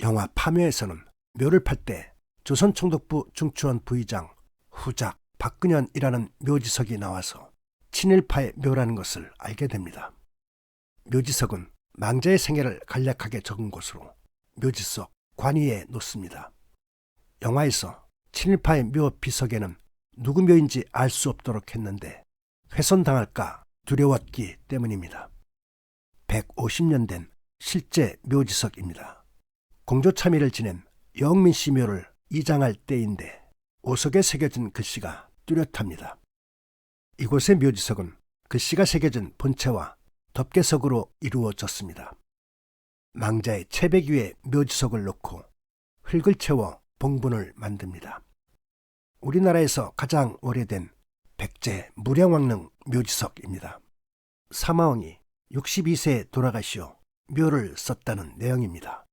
영화 파묘에서는 묘를 팔 때 조선총독부 중추원 부의장 후작 박근현이라는 묘지석이 나와서 친일파의 묘라는 것을 알게 됩니다. 묘지석은 망자의 생애를 간략하게 적은 곳으로 묘지석 관위에 놓습니다. 영화에서 친일파의 묘 비석에는 누구 묘인지 알 수 없도록 했는데 훼손당할까 두려웠기 때문입니다. 150년 된 실제 묘지석입니다. 공조참의를 지낸 영민 씨 묘를 이장할 때인데 오석에 새겨진 글씨가 뚜렷합니다. 이곳의 묘지석은 글씨가 새겨진 본체와 덮개석으로 이루어졌습니다. 망자의 채백 위에 묘지석을 놓고 흙을 채워 봉분을 만듭니다. 우리나라에서 가장 오래된 백제 무량왕릉 묘지석입니다. 사마왕이 62세에 돌아가시어 묘를 썼다는 내용입니다.